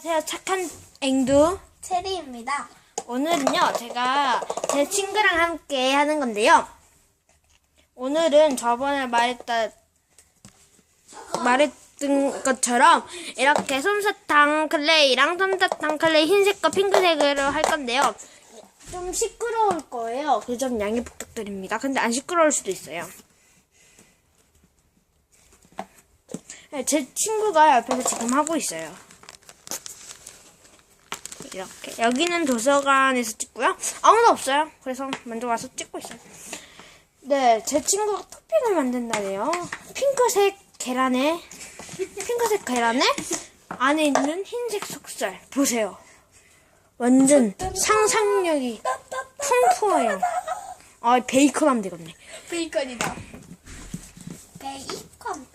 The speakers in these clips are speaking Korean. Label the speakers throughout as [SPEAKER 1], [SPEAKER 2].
[SPEAKER 1] 안녕하세요. 착한 앵두.
[SPEAKER 2] 체리입니다.
[SPEAKER 1] 오늘은요, 제가 제 친구랑 함께 하는 건데요. 오늘은 저번에 말했다, 말했던 것처럼 이렇게 솜사탕 클레이랑 솜사탕 클레이 흰색과 핑크색으로 할 건데요. 좀 시끄러울 거예요. 그 점 양해 부탁드립니다. 근데 안 시끄러울 수도 있어요. 네, 제 친구가 옆에서 지금 하고 있어요. 이렇게 여기는 도서관에서 찍고요. 아무도 없어요. 그래서 먼저 와서 찍고 있어요. 네, 제 친구가 토핑을 만든다네요. 핑크색 계란에 핑크색 계란에 안에 있는 흰색 속살 보세요. 완전 상상력이 풍부해요. 아, 베이컨 하면 되겠네.
[SPEAKER 2] 베이컨이다. 베이컨.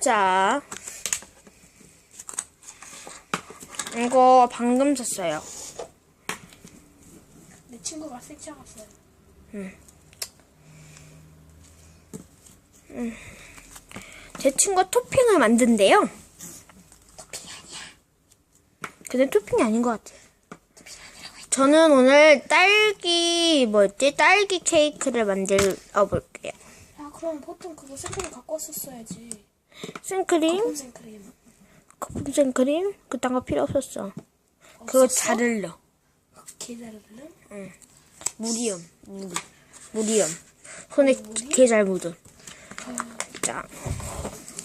[SPEAKER 1] 자, 이거 방금 샀어요.
[SPEAKER 2] 내 친구가 섹시했어요.
[SPEAKER 1] 제 친구가 토핑을 만든대요.
[SPEAKER 2] 토핑이 아니야.
[SPEAKER 1] 근데 토핑이 아닌 것 같아요. 저는 오늘 딸기 뭐였지? 딸기 케이크를 만들어 볼게요.
[SPEAKER 2] 야, 그럼 보통 그거 생크림 갖고 왔었어야지.
[SPEAKER 1] 생크림,
[SPEAKER 2] 홈 생크림.
[SPEAKER 1] 거품 생크림, 그딴 거 필요 없었어. 그거
[SPEAKER 2] 없었어?
[SPEAKER 1] 잘 흘러.
[SPEAKER 2] 기다려래?
[SPEAKER 1] 무리염, 무리, 무리염. 손에 개 잘 묻어. 자,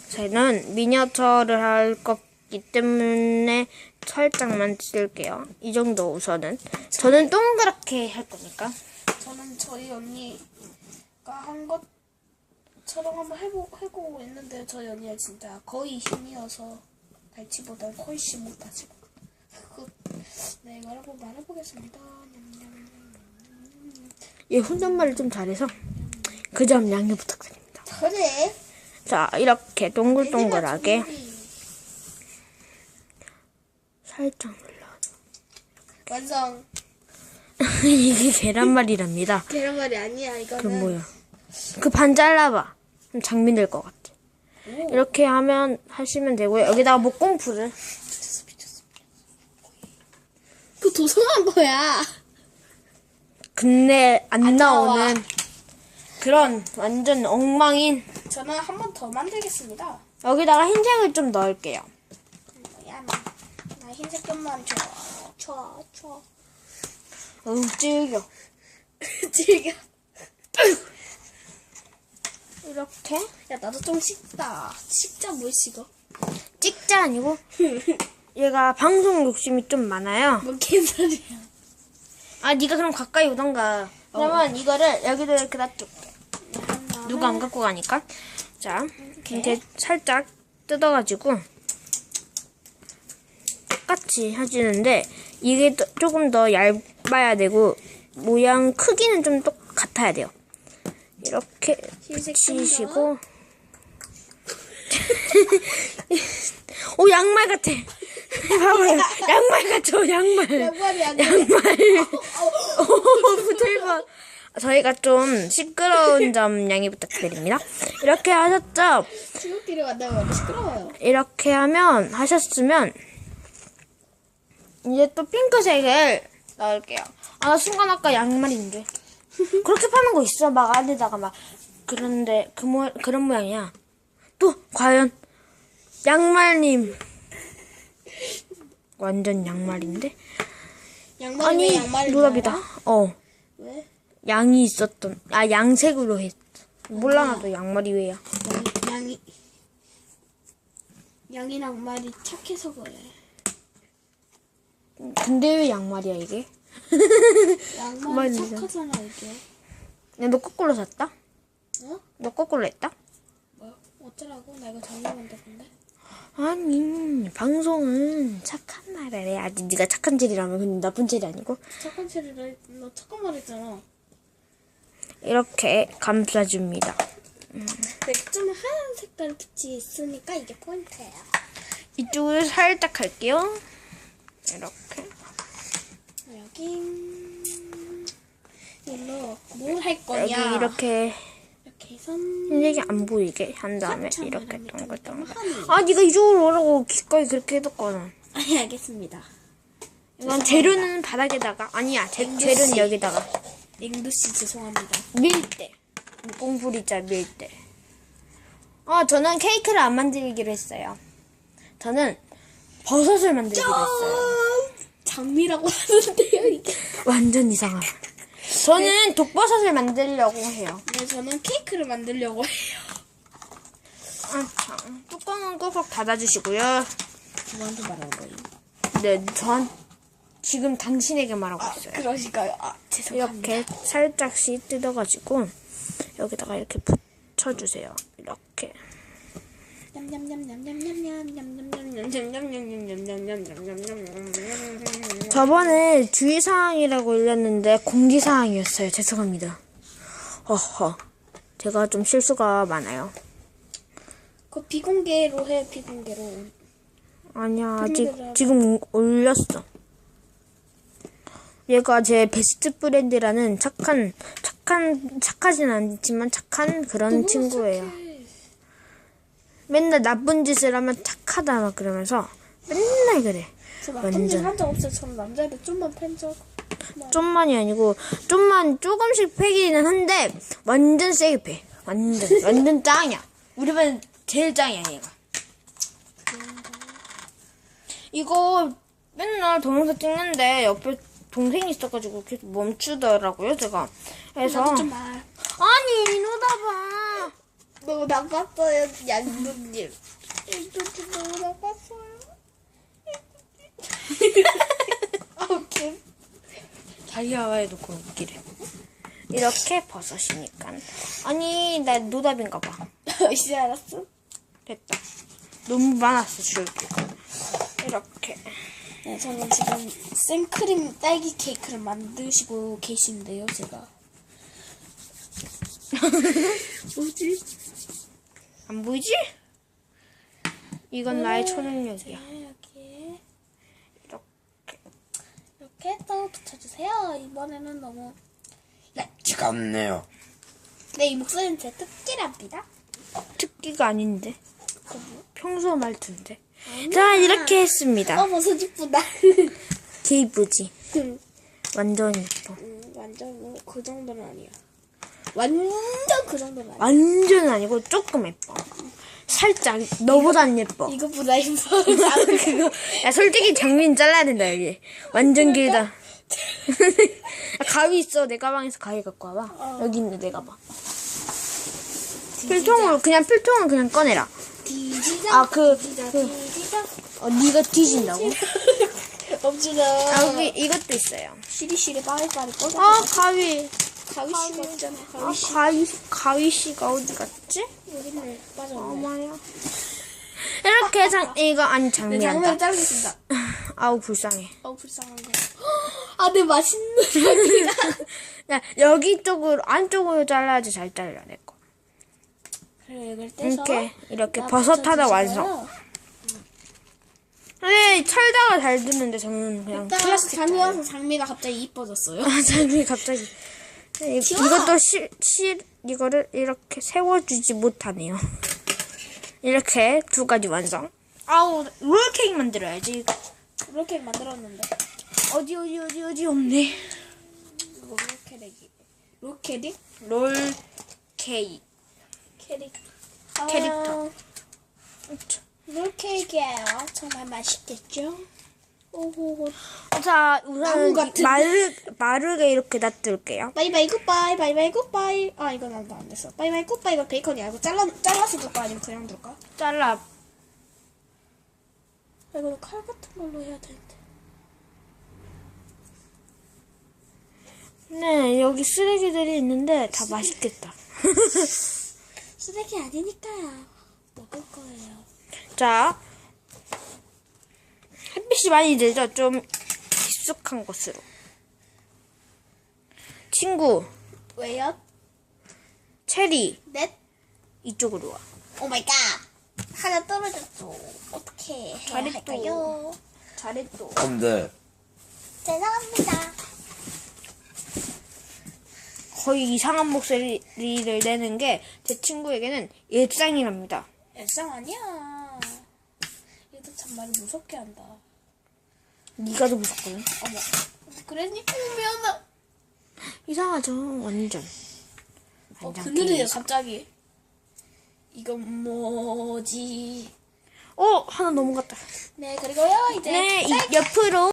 [SPEAKER 1] 저는 미니어처를 할 거기 때문에 살짝만 쓸게요. 이 정도 우선은. 저는 동그랗게 할 거니까.
[SPEAKER 2] 저는 저희 언니가 한 것처럼 한번 해보, 해보고 있는데 저희 언니가 진짜 거의 힘이어서 갈치보다 훨씬 못하지. 그, 네, 이걸 한번 말해보겠습니다.
[SPEAKER 1] 얘 혼잣말을 좀 잘해서 그 점 양해 부탁드립니다.
[SPEAKER 2] 그래.
[SPEAKER 1] 자, 이렇게 동글동글하게 살짝 눌러줘.
[SPEAKER 2] 완성.
[SPEAKER 1] 이게 계란말이랍니다.
[SPEAKER 2] 계란말이 아니야, 이거는.
[SPEAKER 1] 그 뭐야? 그 반 잘라봐. 그럼 장미 될 것 같아.
[SPEAKER 2] 오.
[SPEAKER 1] 이렇게 하면 하시면 되고요. 여기다가 목공풀을
[SPEAKER 2] 미쳤어, 미쳤어. 그 도서관 거야.
[SPEAKER 1] 근데 안,
[SPEAKER 2] 안 나와.
[SPEAKER 1] 나오는 그런 완전 엉망인
[SPEAKER 2] 저는 한 번 더 만들겠습니다.
[SPEAKER 1] 여기다가 흰색을 좀 넣을게요.
[SPEAKER 2] 야, 나, 나 흰색 좀만 줘. 줘, 줘.
[SPEAKER 1] 어우, 질겨.
[SPEAKER 2] 즐겨.
[SPEAKER 1] 이렇게
[SPEAKER 2] 야, 나도 좀 식다. 식자 뭘 식어?
[SPEAKER 1] 찍자 아니고 얘가 방송 욕심이 좀 많아요.
[SPEAKER 2] 뭐 개소리야.
[SPEAKER 1] 아, 네가 그럼 가까이 오던가. 그러면 이거를 여기다 이렇게 놔둘게. 누가 안 갖고 가니까. 자, 이렇게 살짝 뜯어가지고 똑같이 해주는데 이게 또- 조금 더 얇아야 되고 모양 크기는 좀 똑같아야 돼요. 이렇게
[SPEAKER 2] 흰색
[SPEAKER 1] 붙이시고 오 양말 같아. 봐봐요. 양말 같죠, 양말.
[SPEAKER 2] 양말이 아니야.
[SPEAKER 1] 양말. 오, 부들봐. 저희가 좀 시끄러운 점 양해 부탁드립니다. 이렇게 하셨죠?
[SPEAKER 2] 친구끼리 만나면 시끄러워요.
[SPEAKER 1] 이렇게 하면 하셨으면 이제 또 핑크색을 넣을게요. 아, 나 순간 아까 양말인데. 그렇게 파는 거 있어. 막 안에다가 막 그런데 그 모, 그런 모양이야. 또 과연 양말님 완전 양말인데?
[SPEAKER 2] 양말이
[SPEAKER 1] 아니
[SPEAKER 2] 왜 양말이
[SPEAKER 1] 누락이다. 어.
[SPEAKER 2] 왜?
[SPEAKER 1] 양이 있었던 아 양색으로 했. 몰라 나도 양말이 왜야.
[SPEAKER 2] 양이, 양이. 양이 양말이 착해서 그래.
[SPEAKER 1] 근데 왜 양말이야 이게?
[SPEAKER 2] 양말이
[SPEAKER 1] 말이죠.
[SPEAKER 2] 착하잖아, 이게.
[SPEAKER 1] 야, 너 거꾸로 샀다?
[SPEAKER 2] 어?
[SPEAKER 1] 너 거꾸로 했다?
[SPEAKER 2] 뭐? 어쩌라고? 나 이거 잘못 만들었는데?
[SPEAKER 1] 아니 방송은 착한 말을 해야지 네가 착한 질이라면 근데 나쁜 질이 아니고
[SPEAKER 2] 착한 체리를, 너 착한 말 했잖아.
[SPEAKER 1] 이렇게 감싸줍니다
[SPEAKER 2] 근데 좀 하얀 색깔 빛이 있으니까 이게 포인트예요.
[SPEAKER 1] 이쪽을 살짝 할게요 이렇게
[SPEAKER 2] 여기 이걸로 뭘 할 거냐?
[SPEAKER 1] 여기 이렇게
[SPEAKER 2] 이렇게 해서
[SPEAKER 1] 안 보이게 한 다음에 이렇게 동글동글. 아 네가 이쪽으로 오라고 기꺼이 그렇게 해뒀거든.
[SPEAKER 2] 아니 알겠습니다.
[SPEAKER 1] 이건 재료는 바닥에다가 아니야 재,
[SPEAKER 2] 앵두씨.
[SPEAKER 1] 재료는 여기다가.
[SPEAKER 2] 앵두 씨 죄송합니다.
[SPEAKER 1] 밀대. 공부리자 밀대. 어 저는 케이크를 안 만들기로 했어요. 저는 버섯을 만들기로 했어요
[SPEAKER 2] 장미라고 하는데요 이게.
[SPEAKER 1] 완전 이상함 저는 독버섯을 만들려고 해요
[SPEAKER 2] 네 저는 케이크를 만들려고 해요.
[SPEAKER 1] 아, 참. 뚜껑은 꾹꾹 닫아주시고요
[SPEAKER 2] 누구한테 말한 거예요?
[SPEAKER 1] 네, 전 지금 당신에게 말하고 있어요
[SPEAKER 2] 그러실까요? 아 죄송합니다.
[SPEAKER 1] 이렇게 살짝씩 뜯어가지고 여기다가 이렇게 붙여주세요 이렇게 저번에 주의사항이라고 올렸는데 공지사항이었어요. 죄송합니다. 허허. 제가 좀 실수가 많아요.
[SPEAKER 2] 그 비공개로 해 비공개로.
[SPEAKER 1] 아니야, 아직, 지금 올렸어. 얘가 제 베스트 프렌드라는 착한, 착한, 착하진 않지만 착한 그런 친구예요. 맨날 나쁜 짓을 하면 착하다 막 그러면서 맨날 그래.
[SPEAKER 2] 저 나쁜 짓
[SPEAKER 1] 완전.
[SPEAKER 2] 한적 없어요. 저는 남자애들 좀만 팬 적.
[SPEAKER 1] 좀만이 아니고 좀만 조금씩 패기는 한데 완전 세게 패. 완전 완전 짱이야. 우리 반 제일 짱이야 얘가. 이거 맨날 동영상 찍는데 옆에 동생이 있어가지고 계속 멈추더라고요 제가. 그래서
[SPEAKER 2] 나도 좀 말.
[SPEAKER 1] 아니 이노다봐.
[SPEAKER 2] 너무 나빴어요, 양두님. 양두님 너무 나빴어요.
[SPEAKER 1] 자기가 해놓고 웃기래. 이렇게 버섯이니까. 아니 나 노답인가 봐.
[SPEAKER 2] 이제 알았어?
[SPEAKER 1] 됐다. 너무 많았어 줄 게. 이렇게.
[SPEAKER 2] 네, 저는 지금 생크림 딸기 케이크를 만드시고 계신데요, 제가. 뭐지?
[SPEAKER 1] 안 보이지? 이건 나의 초능력이야.
[SPEAKER 2] 네, 여기에
[SPEAKER 1] 이렇게.
[SPEAKER 2] 이렇게 또 붙여주세요. 이번에는 너무.
[SPEAKER 3] 지가 없네요.
[SPEAKER 2] 네, 이 목소리는 제 특기랍니다.
[SPEAKER 1] 특기가 아닌데.
[SPEAKER 2] 뭐?
[SPEAKER 1] 평소 말투인데. 자, 이렇게 했습니다.
[SPEAKER 2] 어, 버섯 이쁘다.
[SPEAKER 1] 개 이쁘지? 완전 이뻐.
[SPEAKER 2] 음, 완전 뭐, 그 정도는 아니야. 완전 그 정도는 아니야.
[SPEAKER 1] 완전 아니고 조금 예뻐. 살짝 너보단 예뻐.
[SPEAKER 2] 이거보다 이뻐.
[SPEAKER 1] 그거. 야, 솔직히 장민 잘라야 된다, 여기. 완전 길다. 아, 가위 있어. 내 가방에서 가위 갖고 와봐. 여기 있네, 내 가방. 필통으로, 그냥 필통을 그냥 꺼내라.
[SPEAKER 2] 뒤지자.
[SPEAKER 1] 아, 그,
[SPEAKER 2] 뒤지자.
[SPEAKER 1] 그,
[SPEAKER 2] 뒤지자.
[SPEAKER 1] 어, 네가 뒤진다고?
[SPEAKER 2] 없지다.
[SPEAKER 1] 아, 여기 이것도 있어요.
[SPEAKER 2] 시리시리 빠리빠리 꺼져.
[SPEAKER 1] 아, 가위.
[SPEAKER 2] 가위씨가 없잖아.
[SPEAKER 1] 아,
[SPEAKER 2] 가위씨.
[SPEAKER 1] 가위, 가위 씨가 어디 갔지?
[SPEAKER 2] 여기 있네. 빠졌네.
[SPEAKER 1] 어머야. 이렇게 장, 이거, 아니,
[SPEAKER 2] 네, 장면
[SPEAKER 1] 장미한다.
[SPEAKER 2] 자르겠습니다.
[SPEAKER 1] 아우, 불쌍해.
[SPEAKER 2] 어우, 불쌍한 거. 아, 내 맛있는 여기가.
[SPEAKER 1] 야, 여기 쪽으로, 안쪽으로 잘라야지 잘 잘라, 내 거.
[SPEAKER 2] 그래, 이걸 떼서.
[SPEAKER 1] 이렇게, 이렇게
[SPEAKER 2] 나
[SPEAKER 1] 버섯 하나
[SPEAKER 2] 붙여주시고요.
[SPEAKER 1] 완성. 근데, 철다가 잘 듣는데 저는 그냥 플라스틱.
[SPEAKER 2] 장미 와서 장미가 갑자기 이뻐졌어요.
[SPEAKER 1] 아, 장미 갑자기. 이, 이것도 실, 실, 이거를 이렇게 세워주지 못하네요. 이렇게 두 가지 완성. 아우, 롤케이크 만들어야지.
[SPEAKER 2] 이렇게 만들었는데.
[SPEAKER 1] 어디, 어디, 어디, 어디 없네. 롤케이크.
[SPEAKER 2] 캐릭.
[SPEAKER 1] 캐릭터.
[SPEAKER 2] 롤케이크예요. 정말 맛있겠죠? 오호.
[SPEAKER 1] 자,
[SPEAKER 2] 나무
[SPEAKER 1] 우선
[SPEAKER 2] 같은-
[SPEAKER 1] 마르, 마르게 이렇게 놔둘게요.
[SPEAKER 2] 바이바이 굿바이 바이바이 굿바이 아 이건 안돼 안 됐어 바이바이 굿바이 이거 베이컨이 아니고 잘라, 잘라서 둘까 아니면 그냥 둘까?
[SPEAKER 1] 잘라.
[SPEAKER 2] 아, 이거 칼 같은 걸로 해야 되는데
[SPEAKER 1] 네, 여기 쓰레기들이 있는데 다 맛있겠다.
[SPEAKER 2] 쓰레기 아니니까요 먹을 거예요
[SPEAKER 1] 자, 햇빛이 많이 들죠? 좀 깊숙한 곳으로. 친구,
[SPEAKER 2] 왜요?
[SPEAKER 1] 체리,
[SPEAKER 2] 넷?
[SPEAKER 1] 이쪽으로 와.
[SPEAKER 2] 오 마이 갓 하나 떨어졌어 어떻게 해야
[SPEAKER 1] 잘했어.
[SPEAKER 2] 할까요?
[SPEAKER 1] 잘했어.
[SPEAKER 3] 근데
[SPEAKER 2] 죄송합니다
[SPEAKER 1] 거의 이상한 목소리를 내는 게 제 친구에게는 일상이랍니다.
[SPEAKER 2] 일상 아니야 얘도 참 말을 무섭게 한다
[SPEAKER 1] 네가 더 무섭거든.
[SPEAKER 2] 어머. 그랬니까 미안하.
[SPEAKER 1] 이상하죠, 완전.
[SPEAKER 2] 어,
[SPEAKER 1] 완전 게임.
[SPEAKER 2] 갑자기. 이건 뭐지?
[SPEAKER 1] 어, 하나 넘어갔다.
[SPEAKER 2] 네, 그리고요, 이제.
[SPEAKER 1] 네, 이 옆으로